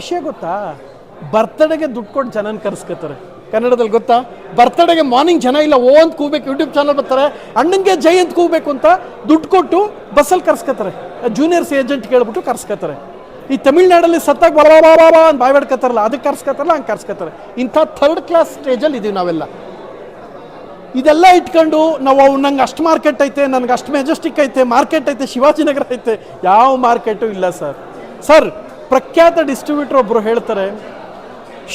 ವಿಷಯ ಗೊತ್ತಾ? ಬರ್ತಡೆಗೆ ದುಡ್ಡು ಕೊಟ್ಟು ಜನನ ಕರ್ಸ್ಕೊತಾರೆ. ಕನ್ನಡದಲ್ಲಿ ಗೊತ್ತಾ? ಬರ್ತಡೆಗೆ ಮಾರ್ನಿಂಗ್ ಜನ ಇಲ್ಲ, ಓ ಅಂತ ಕೂಬೇಕು ಯೂಟ್ಯೂಬ್ ಚಾನಲ್ ಬರ್ತಾರೆ ಅಣ್ಣಂಗೆ ಜೈ ಅಂತ ಕೂಬೇಕು ಅಂತ ದುಡ್ಡು ಕೊಟ್ಟು ಬಸ್ಸಲ್ಲಿ ಕರ್ಸ್ಕೊತಾರೆ. ಜೂನಿಯರ್ಸ್ ಏಜೆಂಟ್ ಕೇಳ್ಬಿಟ್ಟು ಕರ್ಸ್ಕೊತಾರೆ. ಈ ತಮಿಳ್ನಾಡಲ್ಲಿ ಸತ್ತಾಗ ಬಾ ಬಾ ಬಾ ಅಂತ ಬಾಯ್ ಬಿಡ್ಕೊತಾರಲ್ಲ, ಅದಕ್ಕೆ ಕರ್ಸ್ಕೋತಾರಲ್ಲ, ಹಂಗೆ ಕರ್ಸ್ಕೋತಾರೆ. ಇಂಥ ಥರ್ಡ್ ಕ್ಲಾಸ್ ಸ್ಟೇಜಲ್ಲಿ ಇದೀವಿ ನಾವೆಲ್ಲ. ಇದೆಲ್ಲ ಇಟ್ಕೊಂಡು ನಾವು ಅವು ನಂಗೆ ಅಷ್ಟು ಮಾರ್ಕೆಟ್ ಐತೆ, ನನಗೆ ಅಷ್ಟು ಮೆಜೆಸ್ಟಿಕ್ ಐತೆ ಮಾರ್ಕೆಟ್ ಐತೆ, ಶಿವಾಜಿನಗರ ಐತೆ, ಯಾವ ಮಾರ್ಕೆಟು ಇಲ್ಲ ಸರ್. ಸರ್ ಪ್ರಖ್ಯಾತ ಡಿಸ್ಟ್ರಿಬ್ಯೂಟರ್ ಒಬ್ಬರು ಹೇಳ್ತಾರೆ,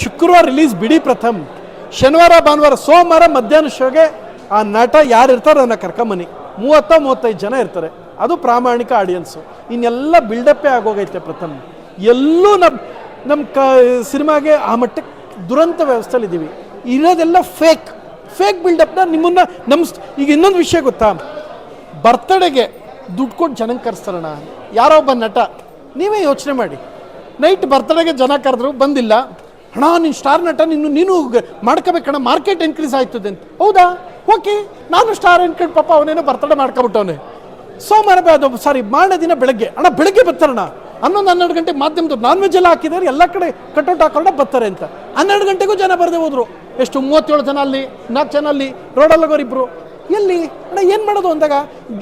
ಶುಕ್ರವಾರ ರಿಲೀಸ್ ಬಿಡಿ ಪ್ರಥಮ್. ಶನಿವಾರ, ಭಾನುವಾರ, ಸೋಮವಾರ ಮಧ್ಯಾಹ್ನ ಶೋಗೆ ಆ ನಟ ಯಾರು ಇರ್ತಾರೋ ಅದನ್ನು ಕರ್ಕೊಂಬನ್ನಿ ಮೂವತ್ತ ಮೂವತ್ತೈದು ಜನ ಇರ್ತಾರೆ. ಅದು ಪ್ರಾಮಾಣಿಕ ಆಡಿಯನ್ಸು ಇನ್ನೆಲ್ಲ ಬಿಲ್ಡಪ್ಪೇ ಆಗೋಗೈತೆ ಪ್ರಥಮ್. ಎಲ್ಲೂ ನಮ್ಮ ನಮ್ಮ ಕ, ಸಿನಿಮಾಗೆ ಆ ಮಟ್ಟಕ್ಕೆ ದುರಂತ ವ್ಯವಸ್ಥೆಲಿ ಇದ್ದೀವಿ ಇರೋದೆಲ್ಲ ಫೇಕ್ ಫೇಕ್ ಬಿಲ್ಡಪ್ನ ನಿಮ್ಮನ್ನು ನಮ್ಮ ಈಗ ಇನ್ನೊಂದು ವಿಷಯ ಗೊತ್ತಾ? ಬರ್ತಡೆಗೆ ದುಡ್ಡು ಕೊಟ್ಟು ಜನಕ್ಕೆ ಕರೆಸ್ತಾರಣ. ಯಾರೋ ಒಬ್ಬ ನಟ, ನೀವೇ ಯೋಚನೆ ಮಾಡಿ. ನೈಟ್ ಬರ್ತಡೆಗೆ ಜನ ಕರೆದ್ರು, ಬಂದಿಲ್ಲ. ಹಣ, ನೀನು ಸ್ಟಾರ್ ನಟ, ನೀನು ನೀನು ಮಾಡ್ಕೋಬೇಕಣ ಮಾರ್ಕೆಟ್ ಇನ್ಕ್ರೀಸ್ ಆಯ್ತದೆ ಅಂತ. ಹೌದಾ? ಓಕೆ ನಾನು ಸ್ಟಾರ್ ಅನ್ಕೊಂಡು ಪಾಪ ಅವನೇನೋ ಬರ್ತಡೆ ಮಾಡ್ಕೊಬಿಟ್ಟವನೆ. ಸೋಮವಾರ ಅದು ಸಾರಿ ಮಾರನೇ ದಿನ ಬೆಳಗ್ಗೆ. ಅಣ್ಣ, ಬೆಳಗ್ಗೆ ಬರ್ತಾರಣ್ಣ ಹನ್ನೊಂದು, ಹನ್ನೆರಡು ಗಂಟೆ ಮಾಧ್ಯಮದ ನಾನ್ ವೆಜ್ ಎಲ್ಲ ಹಾಕಿದ್ದಾರೆ, ಎಲ್ಲ ಕಡೆ ಕಟೌಟ್ ಹಾಕೊಂಡ ಬರ್ತಾರೆ ಅಂತ. ಹನ್ನೆರಡು ಗಂಟೆಗೂ ಜನ ಬರದೆ ಹೋದ್ರು. ಎಷ್ಟು ಮೂವತ್ತೇಳು ಜನ ಅಲ್ಲಿ ನಾಲ್ಕು ಜನ ಅಲ್ಲಿ ರೋಡಲ್ಲಿ ಇಬ್ರು. ಎಲ್ಲಿ? ಅಣ್ಣ, ಏನು ಮಾಡೋದು ಅಂದಾಗ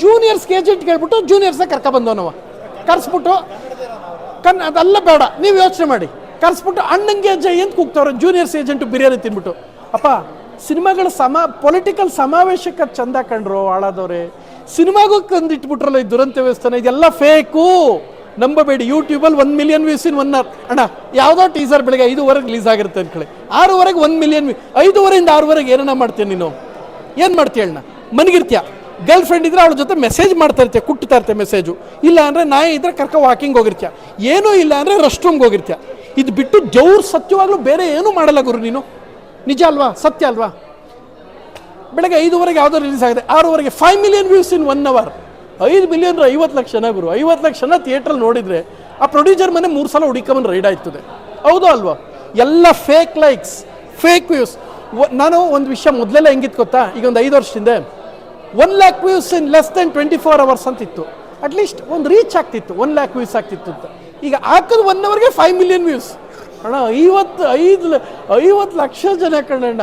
ಜೂನಿಯರ್ಸ್ಗೆ ಏಜೆಂಟ್ ಕೇಳ್ಬಿಟ್ಟು ಜೂನಿಯರ್ಸ್ನ ಕರ್ಕೊಬಂದವನವ ಬಂದವನವ. ಕರ್ಸ್ಬಿಟ್ಟು ಕನ್ ಅದೆಲ್ಲ ಬೇಡ. ನೀವು ಯೋಚನೆ ಮಾಡಿ. ಕರ್ಸ್ಬಿಟ್ಟು ಅಣ್ಣಂಗೆ ಜೈ ಅಂತ ಕೂಗ್ತವ್ರೆ ಜೂನಿಯರ್ಸ್ ಏಜೆಂಟ್ ಬಿರಿಯಾನಿ ತಿನ್ಬಿಟ್ಟು. ಅಪ್ಪ, ಸಿನಿಮಾಗಳ ಸಮ ಪೊಲಿಟಿಕಲ್ ಸಮಾವೇಶಕ್ಕೆ ಚಂದ ಕಂಡ್ರು ಹಾಳಾದವ್ರೆ. ಸಿನಿಮಾಗೂ ಕಂದಿಟ್ಬಿಟ್ರಲ್ಲ ಈ ದುರಂತ ವ್ಯವಸ್ಥೆನ? ಇದೆಲ್ಲ ಫೇಕು ನಂಬಬೇಡಿ. ಯೂಟ್ಯೂಬಲ್ಲಿ ಒಂದು million views in one hour ಅಣ್ಣ, ಯಾವುದೋ ಟೀಸರ್ ಬೆಳಗ್ಗೆ ಐದುವರೆಗೆ ರಿಲೀಸ್ ಆಗಿರುತ್ತೆ ಅಂದ್ಕೊಳ್ಳಿ. ಆರೂವರೆಗೆ ಒಂದು ಮಿಲಿಯನ್ ಐದೂವರೆಯಿಂದ ಆರೂವರೆಗೆ ಏನನ್ನ ಮಾಡ್ತೀನಿ ನೀನು? ಏನು ಮಾಡ್ತೀಯ ಅಣ್ಣ? ಮನಗಿರ್ತೀಯ? ಗರ್ಲ್ ಫ್ರೆಂಡ್ ಇದ್ರೆ ಅವಳ ಜೊತೆ ಮೆಸೇಜ್ ಮಾಡ್ತಾ ಇರ್ತೀಯ, ಕುಟ್ತಾ ಇರ್ತೀಯ ಮೆಸೇಜು ಇಲ್ಲ ಅಂದರೆ ನಾಯಿ ಇದ್ರೆ ಕರ್ಕ ವಾಕಿಂಗ್ ಹೋಗಿರ್ತೀಯ. ಏನೂ ಇಲ್ಲ ಅಂದರೆ ರೆಸ್ಟ್ ರೂಮ್ಗೆ ಹೋಗಿರ್ತೀಯ. ಇದು ಬಿಟ್ಟು ಜೌರ್ ಸತ್ಯವಾಗ್ಲೂ ಬೇರೆ ಏನೂ ಮಾಡಲ್ಲ ಗುರು ನೀನು. ನಿಜ ಅಲ್ವಾ? ಸತ್ಯ ಅಲ್ವಾ? ಬೆಳಗ್ಗೆ ಐದುವರೆಗೆ ಯಾವುದೋ ರಿಲೀಸ್ ಆಗಿದೆ. ಆರೂವರೆಗೆ five million views in one hour ಐದು ಮಿಲಿಯನ್ ಐವತ್ತು ಲಕ್ಷನ ಗುರು. ಐವತ್ತು ಲಕ್ಷನ ಥಿಯೇಟ್ರಲ್ಲಿ ನೋಡಿದರೆ ಆ ಪ್ರೊಡ್ಯೂಸರ್ ಮನೆ ಮೂರು ಸಲ ಹುಡುಕೊಂಬಂದು ರೈಡ್ ಆಯ್ತದೆ. ಹೌದು ಅಲ್ವಾ? ಎಲ್ಲ ಫೇಕ್ ಲೈಕ್ಸ್ ಫೇಕ್ ವ್ಯೂಸ್ ನಾನು ಒಂದು ವಿಷಯ ಮೊದಲೆಲ್ಲ ಹೆಂಗಿತ್ತು ಗೊತ್ತಾ? ಈಗ ಒಂದು ಐದು ವರ್ಷದಿಂದ one lakh views in less than twenty four hours ಅಂತಿತ್ತು ಅಟ್ಲೀಸ್ಟ್ ಒಂದು ರೀಚ್ ಆಗ್ತಿತ್ತು ಒನ್ ಲ್ಯಾಕ್ ವ್ಯೂಸ್ ಆಗ್ತಿತ್ತು ಅಂತ. ಈಗ ಹಾಕೋದು ಒನ್ ಅವರ್ಗೆ ಫೈವ್ ಮಿಲಿಯನ್ ವ್ಯೂಸ್ ಅಣ್ಣ, ಐವತ್ತು, ಐದು ಐವತ್ತು ಲಕ್ಷ ಜನ ಕಣಣ್ಣ.